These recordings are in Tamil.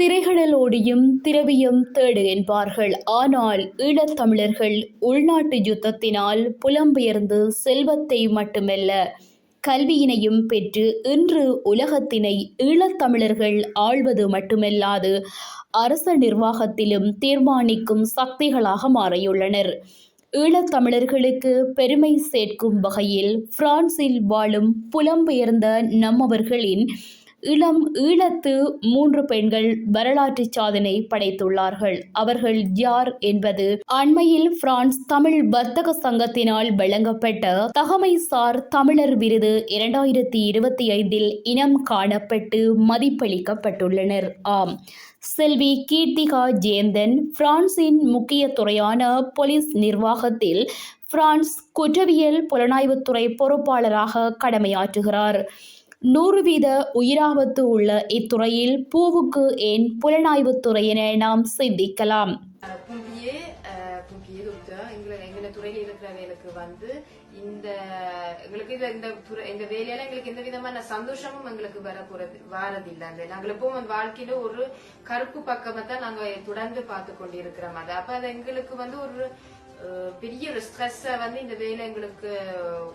திரைகடலோடியும் திரவியம் தேடு என்பார்கள். ஆனால் ஈழத்தமிழர்கள் உள்நாட்டு யுத்தத்தினால் புலம்பெயர்ந்து செல்வத்தை மட்டுமல்ல கல்வியினையும் பெற்று இன்று உலகத்தினை ஈழத்தமிழர்கள் ஆள்வது மட்டுமல்லாது அரச நிர்வாகத்திலும் தீர்மானிக்கும் சக்திகளாக மாறியுள்ளனர். ஈழத்தமிழர்களுக்கு பெருமை சேர்க்கும் வகையில் பிரான்சில் வாழும் புலம்பெயர்ந்த நம்மவர்களின் இளம் ஈழத்து மூன்று பெண்கள் வரலாற்று சாதனை படைத்துள்ளார்கள். அவர்கள் யார் என்பது அண்மையில் பிரான்ஸ் தமிழ் வர்த்தக சங்கத்தினால் வழங்கப்பட்ட தகமைசார் தமிழர் விருது இரண்டாயிரத்தி இருபத்தி ஐந்தில் இனம் காணப்பட்டு மதிப்பளிக்கப்பட்டுள்ளனர். ஆம். செல்வி கீர்த்திகா ஜேந்தன் பிரான்சின் முக்கிய துறையான போலீஸ் நிர்வாகத்தில் பிரான்ஸ் குற்றவியல் புலனாய்வுத்துறை பொறுப்பாளராக கடமையாற்றுகிறார். நூறு வீத உயிராபத்து உள்ள இத்துறையில் பூவுக்கு ஏன் புலனாய்வுத்துறை என நாம் சிந்திக்கலாம். பும்பியே எங்களை இருக்கிற வேலைக்கு வந்து இந்த எங்களுக்கு இந்த இந்த துறை இந்த வேலையில எங்களுக்கு எந்த விதமான சந்தோஷமும் எங்களுக்கு வர போறது வாரதில்லை. அந்த நாங்கள் எப்பவும் அந்த வாழ்க்கையில ஒரு கருப்பு பக்கமா தான் நாங்க தொடர்ந்து பார்த்து கொண்டிருக்கிறோம். அது அப்ப அது எங்களுக்கு வந்து ஒரு பெரிய ஒரு ஸ்ட்ரெஸ்ஸை வந்து இந்த வேலை எங்களுக்கு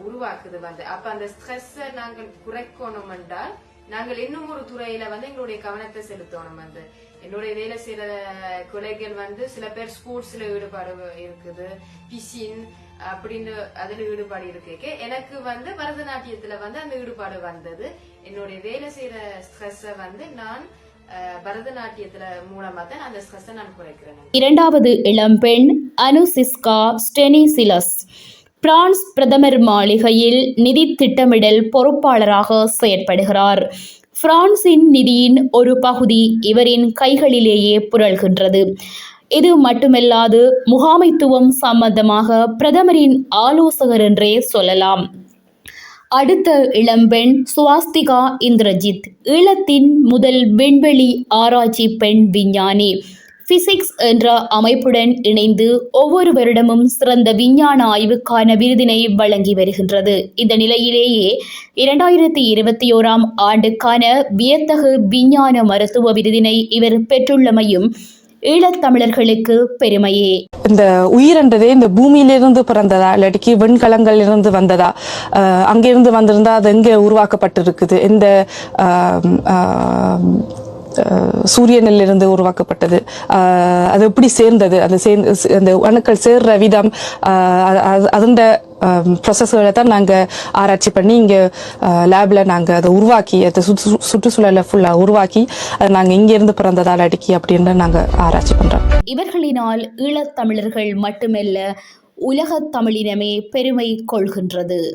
உருவாக்குது வந்து. அப்ப அந்த ஸ்ட்ரெஸ்ஸை நாங்கள் குறைக்கணும் என்றால் நாங்கள் இன்னும் ஒரு துறையில வந்து எங்களுடைய கவனத்தை செலுத்தணும் வந்து. என்னுடைய வேலை செய்யற கொலைகள் வந்து சில பேர் ஸ்போர்ட்ஸ்ல ஈடுபாடு இருக்குது. பிசின் அப்படின்னு அதுல ஈடுபாடு இருக்கு. எனக்கு வந்து பரதநாட்டியத்துல வந்து அந்த ஈடுபாடு வந்தது. என்னுடைய வேலை செய்யற ஸ்ட்ரெஸ்ஸை வந்து நான் பரதநாட்டியத்துல மூலமா தான் அந்த ஸ்ட்ரெஸ்ஸை நான் குறைக்கிறேன். இரண்டாவது இளம்பெண் அனுசிஸ்கா ஸ்டெனிசிலஸ். பிரான்ஸ் பிரதமர் மாளிகையில் நிதி திட்டமிடல் பொறுப்பாளராக செயற்படுகிறார். பிரான்சின் நிதியின் ஒரு பகுதி இவரின் கைகளிலேயே புரள்கின்றது. இது மட்டுமல்லாது முகாமைத்துவம் சம்பந்தமாக பிரதமரின் ஆலோசகர் என்றே சொல்லலாம். அடுத்த இளம்பெண் சுவாஸ்திகா இந்திரஜித் ஈழத்தின் முதல் விண்வெளி ஆராய்ச்சி பெண் விஞ்ஞானி. பிசிக்ஸ் என்ற அமைப்புடன் இணைந்து ஒவ்வொரு வருடமும் சிறந்த விஞ்ஞான ஆய்வுக்கான விருதினை வழங்கி வருகின்றது. இந்த நிலையிலேயே இரண்டாயிரத்தி இருபத்தி ஓராம் ஆண்டுக்கான வியத்தகு விஞ்ஞான மருத்துவ விருதினை இவர் பெற்றுள்ளமையும் ஈழத்தமிழர்களுக்கு பெருமையே. இந்த உயிர்ன்றதே இந்த பூமியிலிருந்து பிறந்ததா? இல்லாட்டிக்கு விண்கலங்கள் இருந்து வந்ததா அங்கிருந்து வந்திருந்தா அது எங்கே உருவாக்கப்பட்டிருக்குது? இந்த சூரியனிலிருந்து சூரியனில் இருந்து உருவாக்கப்பட்டது அது எப்படி சேர்ந்தது? அது சேர்ந்து அந்த அணுக்கள் சேர்ற விதம் அந்த ப்ரொசஸ்களை தான் நாங்கள் ஆராய்ச்சி பண்ணி இங்கே லேபில் நாங்கள் அதை உருவாக்கி அதை சுற்று சுற்றுச்சூழலை ஃபுல்லாக உருவாக்கி அதை நாங்கள் இங்கேருந்து பிறந்ததால் அடிக்கி அப்படின்னு நாங்கள் ஆராய்ச்சி பண்ணுறோம் இவர்களினால் ஈழத்தமிழர்கள் மட்டுமல்ல உலகத் தமிழினமே பெருமை கொள்கின்றது.